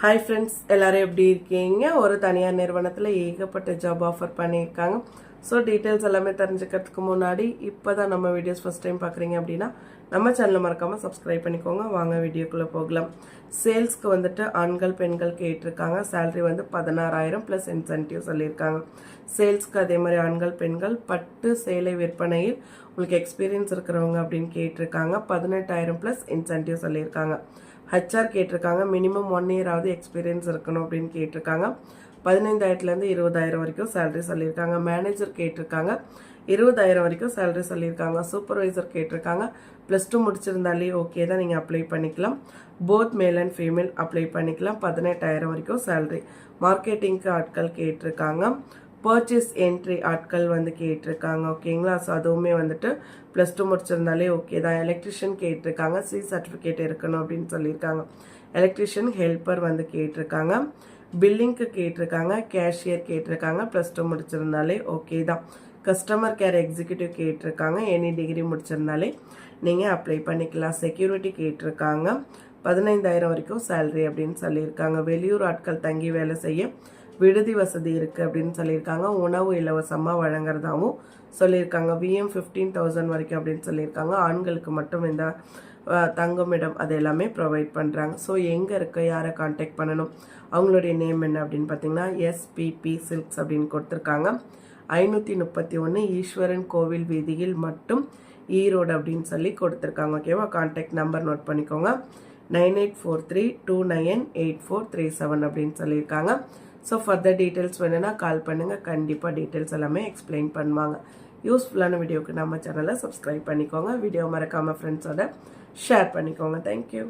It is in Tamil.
ஹாய் ஃப்ரெண்ட்ஸ் எல்லாரும் எப்படி இருக்கீங்க? ஒரு தனியார் நிறுவனத்தில் ஏகப்பட்ட ஜாப் ஆஃபர் பண்ணியிருக்காங்க. ஸோ டீட்டெயில்ஸ் எல்லாமே தெரிஞ்சுக்கிறதுக்கு முன்னாடி இப்போ தான் நம்ம வீடியோஸ் ஃபஸ்ட் டைம் பார்க்குறீங்க அப்படின்னா நம்ம சேனலை மறக்காமல் சப்ஸ்கிரைப் பண்ணிக்கோங்க. வாங்க வீடியோக்குள்ளே போகலாம். சேல்ஸ்க்கு வந்துட்டு ஆண்கள் பெண்கள் கேட்டிருக்காங்க. சேலரி வந்து பதினாறாயிரம் ப்ளஸ் இன்சென்டிவ் சொல்லியிருக்காங்க. சேல்ஸ்க்கு அதே மாதிரி ஆண்கள் பெண்கள் பட்டு சேலை விற்பனையில் உங்களுக்கு எக்ஸ்பீரியன்ஸ் இருக்கிறவங்க அப்படின்னு கேட்டிருக்காங்க. பதினெட்டாயிரம் ப்ளஸ் இன்சென்டிவ் சொல்லியிருக்காங்க. ஹச்ஆர் கேட்டிருக்காங்க. மினிமம் ஒன் இயர் ஆகுது எக்ஸ்பீரியன்ஸ் இருக்கணும் அப்படின்னு கேட்டிருக்காங்க. பதினைந்தாயிரத்துலேருந்து இருபதாயிரம் வரைக்கும் சேலரி சொல்லியிருக்காங்க. மேனேஜர் கேட்டிருக்காங்க. இருபதாயிரம் வரைக்கும் சேலரி சொல்லியிருக்காங்க. சூப்பர்வைசர் கேட்டிருக்காங்க. ப்ளஸ் டூ முடிச்சிருந்தாலே ஓகே தான் நீங்கள் அப்ளை பண்ணிக்கலாம். Both male and female apply பண்ணிக்கலாம். பதினெட்டாயிரம் வரைக்கும் சேலரி மார்க்கெட்டிங்க்கு ஆட்கள் கேட்டிருக்காங்க. பர்ச்சேஸ் என்ட்ரி ஆட்கள் வந்து கேட்டிருக்காங்க ஓகேங்களா ஸோ அதுவுமே வந்துட்டு ப்ளஸ் டூ முடிச்சிருந்தாலே ஓகே தான். எலக்ட்ரிஷியன் கேட்டிருக்காங்க சி சர்டிஃபிகேட் இருக்கணும் அப்படின்னு சொல்லியிருக்காங்க. எலக்ட்ரிஷியன் ஹெல்ப்பர் வந்து கேட்டிருக்காங்க. பில்லிங்க்கு கேட்டிருக்காங்க கேஷியர் கேட்டிருக்காங்க ப்ளஸ் டூ முடிச்சிருந்தாலே ஓகே தான். கஸ்டமர் கேர் எக்ஸிக்யூட்டிவ் கேட்டிருக்காங்க எனி டிகிரி முடிச்சிருந்தாலே நீங்கள் அப்ளை பண்ணிக்கலாம். செக்யூரிட்டி கேட்டிருக்காங்க பதினைந்தாயிரம் வரைக்கும் சேலரி அப்படின்னு சொல்லியிருக்காங்க. வெளியூர் ஆட்கள் தங்கி வேலை செய்ய விடுதி வசதி இருக்குது அப்படின்னு சொல்லியிருக்காங்க. உணவு இலவசமாக வழங்குறதாகவும் சொல்லியிருக்காங்க. விஎம் ஃபிஃப்டீன் தௌசண்ட் வரைக்கும் அப்படின்னு சொல்லியிருக்காங்க. ஆண்களுக்கு மட்டும் இந்த தங்குமிடம் அது எல்லாமே ப்ரொவைட் பண்ணுறாங்க ஸோ எங்கே இருக்க? யாரை காண்டாக்ட் பண்ணணும்? அவங்களுடைய நேம் என்ன அப்படின்னு பார்த்தீங்கன்னா எஸ்பிபி சில்க்ஸ் அப்படின்னு கொடுத்துருக்காங்க. ஐநூற்றி முப்பத்தி ஒன்று ஈஸ்வரன் கோவில் வீதியில் மட்டும் ஈரோடு அப்படின்னு சொல்லி கொடுத்துருக்காங்க. ஓகேவா காண்டாக்ட் நம்பர் நோட் பண்ணிக்கோங்க. Nine eight four three two nine eight four three seven அப்படின்னு சொல்லியிருக்காங்க. ஸோ ஃபர்தர் டீட்டெயில்ஸ் வேணும்னா கால் பண்ணுங்கள் கண்டிப்பாக டீட்டெயில்ஸ் எல்லாமே எக்ஸ்பிளைன் பண்ணுவாங்க. யூஸ்ஃபுல்லான வீடியோவுக்கு நம்ம சேனலை சப்ஸ்கிரைப் பண்ணிக்கோங்க. வீடியோ மறக்காமல் ஃப்ரெண்ட்ஸோட ஷேர் பண்ணிக்கோங்க. தேங்க்யூ